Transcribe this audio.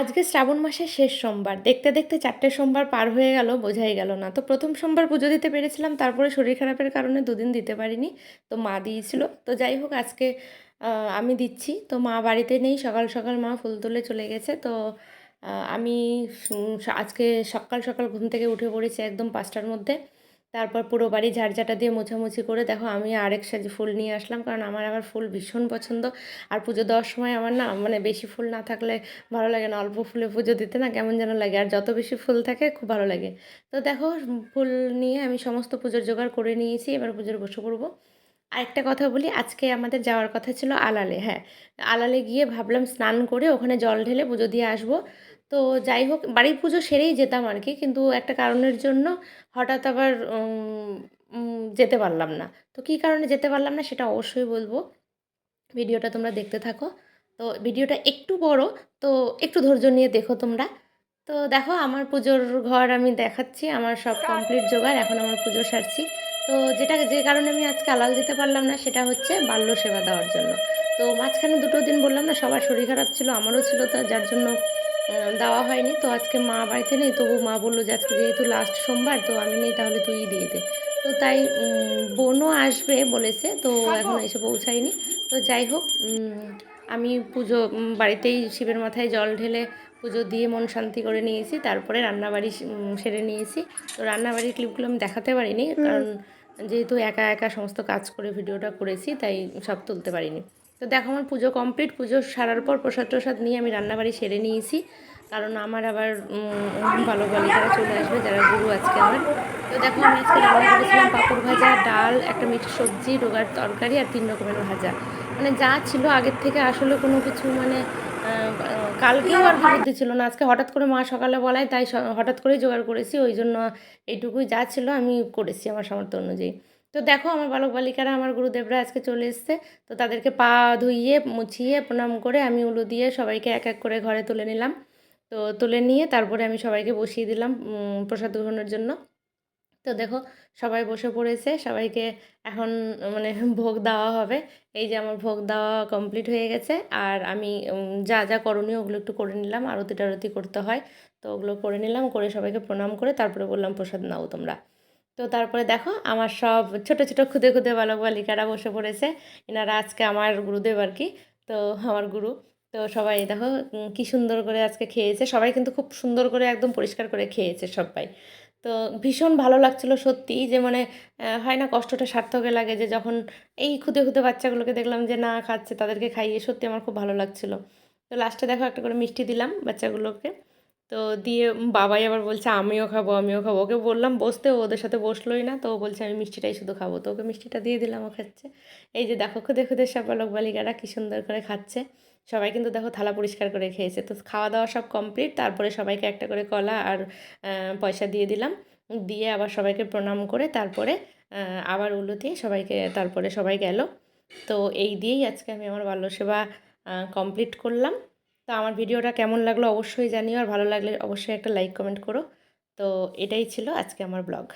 আজকে শ্রাবণ মাসের শেষ সোমবার। দেখতে দেখতে চারটে সোমবার পার হয়ে গেল, বোঝাই গেল না। তো প্রথম সোমবার পুজো দিতে পেরেছিলাম, তারপরে শরীর খারাপের কারণে দুদিন দিতে পারিনি। তো মা দিয়েছিল। তো যাই হোক, আজকে আমি দিচ্ছি। তো মা বাড়িতে নেই, সকাল সকাল মা ফুল তুলে চলে গেছে। তো আমি আজকে সকাল সকাল ঘুম থেকে উঠে পড়েছি একদম পাঁচটার মধ্যে। তারপর পুরো বাড়ি ঝাড়ঝাটা দিয়ে মোছামুছি করে দেখো আমি আরেক সাজি ফুল নিয়ে আসলাম, কারণ আমার আবার ফুল ভীষণ পছন্দ। আর পুজো দেওয়ার সময় আমার না মানে বেশি ফুল না থাকলে ভালো লাগে না, অল্প ফুলে পুজো দিতে না কেমন যেন লাগে। আর যত বেশি ফুল থাকে খুব ভালো লাগে। তো দেখো ফুল নিয়ে আমি সমস্ত পুজোর জোগাড় করে নিয়েছি, এবার পুজোর বসে পড়ব। আরেকটা কথা বলি, আজকে আমাদের যাওয়ার কথা ছিল আলালে হ্যাঁ। আলালে গিয়ে ভাবলাম স্নান করে ওখানে জল ঢেলে পুজো দিয়ে আসব। তো যাই হোক, বাড়ির পুজো সেরেই যেতাম আর কি কিন্তু একটা কারণের জন্য হঠাৎ আবার যেতে পারলাম না। তো কী কারণে যেতে পারলাম না সেটা অবশ্যই বলব। ভিডিওটা তোমরা দেখতে থাকো। তো ভিডিওটা একটু বড়, তো একটু ধৈর্য নিয়ে দেখো তোমরা। তো দেখো, আমার পুজোর ঘর আমি দেখাচ্ছি, আমার সব কমপ্লিট জোগাড়, এখন আমার পুজো সারছি। তো যেটা, যে কারণে আমি আজকে আলাল দিতে পারলাম না, সেটা হচ্ছে বাল্য সেবা দেওয়ার জন্য। তো মাঝখানে দুটো দিন বললাম না, সবার শরীর খারাপ ছিল, আমারও ছিল তো, যার জন্য দেওয়া হয়নি। তো আজকে মা বাড়িতে নেই তবু মা বলল যে আজকে যেহেতু লাস্ট সোমবার তো আমি নেই তাহলে তুই দিয়ে দে। তো তাই বোনও আসবে বলেছে তো এখন এসে পৌঁছায়নি। তো যাই হোক আমি পুজো বাড়িতেই শিবের মাথায় জল ঢেলে পুজো দিয়ে মন শান্তি করে নিয়েছি তারপরে রান্নাবাড়ি সেরে নিয়েছি। তো রান্নাবাড়ির ক্লিপগুলো আমি দেখাতে পারিনি কারণ যেহেতু একা একা সমস্ত কাজ করে ভিডিওটা করেছি তাই সব তুলতে পারিনি। তো দেখো আমার পুজো কমপ্লিট পুজো সারার পর প্রসাদ টসাদ নিয়ে আমি রান্নাবাড়ি সেরে নিয়েছি। কারণ আমার আবার উম, ভালো বালিকারা চলে আসবে যারা গুরু আজকে আমার। তো দেখো আমি আজকে রান্না করেছিলাম পাঁপড় ভাজা ডাল একটা মিক্স সবজি রোগার তরকারি আর তিন রকমের ভাজা। মানে যা ছিল আগের থেকে আসলে কোনো কিছু মানে কালকেও আর বুদ্ধি ছিল না। আজকে হঠাৎ করে মা সকালে বলায় তাই হঠাৎ করেই জোগাড় করেছি ওই জন্য এইটুকুই যা ছিল আমি করেছি আমার সামর্থ্য অনুযায়ী। তো দেখো আমার বালক বালিকারা, আমার গুরুদেবরা আজকে চলে এসছে। তো তাদেরকে পা ধুইয়ে, মুছিয়ে, প্রণাম করে আমি উলু দিয়ে সবাইকে এক এক করে ঘরে তুলে নিলাম। তো তুলে নিয়ে তারপরে আমি সবাইকে বসিয়ে দিলাম প্রসাদ গ্রহণের জন্য। তো দেখো সবাই বসে পড়েছে, সবাইকে এখন মানে ভোগ দেওয়া হবে। এই যে আমার ভোগ দেওয়া কমপ্লিট হয়ে গেছে। আর আমি যা যা করণীয় ওগুলো একটু করে নিলাম, আরতি টারতি করতে হয়। তো ওগুলো করে নিলাম, করে সবাইকে প্রণাম করে তারপরে বললাম, প্রসাদ নাও তোমরা। তো তারপরে দেখো আমার সব ছোট ছোট খুদে খুদে বালক বালিকারা বসে পড়েছে। এনারা আজকে আমার গুরুদেব আর কি, তো আমার গুরু। তো সবাই দেখো কি সুন্দর করে আজকে খেয়েছে। সবাই কিন্তু খুব সুন্দর করে একদম পরিষ্কার করে খেয়েছে সবাই। তো ভীষণ ভালো লাগছিল সত্যি যে মানে হয় না কষ্টটা সার্থকে লাগে যে যখন এই খুদে খুদে বাচ্চাগুলোকে দেখলাম যে না খাচ্ছে তাদেরকে খাইয়ে সত্যি আমার খুব ভালো লাগছিল। তো লাস্টে দেখো একটা করে মিষ্টি দিলাম বাচ্চাগুলোকে। তো দিয়ে বাবাই আবার বলছে, আমিও খাব আমিও খাব। ওকে বললাম, বসতে ওদের সাথে বসলোই না। তো বলছে, আমি মিষ্টিটাই শুধু খাব। তো ওকে মিষ্টিটা দিয়ে দিলাম ও খাচ্ছে। এই যে দেখো, খুদে খুদে সব বালক বালিকারা কী সুন্দর করে খাচ্ছে। সবাই কিন্তু দেখো থালা পরিষ্কার করে খেয়েছে। তো খাওয়া দাওয়া সব কমপ্লিট, তারপরে সবাইকে একটা করে কলা আর পয়সা দিয়ে দিলাম। দিয়ে আবার সবাইকে প্রণাম করে তারপরে আবার উলো দিয়ে সবাইকে, তারপরে সবাই গেল। তো এই দিয়েই আজকে আমি আমার বাল্য সেবা কমপ্লিট করলাম। তো আমার ভিডিওটা কেমন লাগল অবশ্যই জানিও, আর ভালো লাগলে অবশ্যই একটা লাইক কমেন্ট করো। তো এটাই ছিল আজকে আমার ব্লগ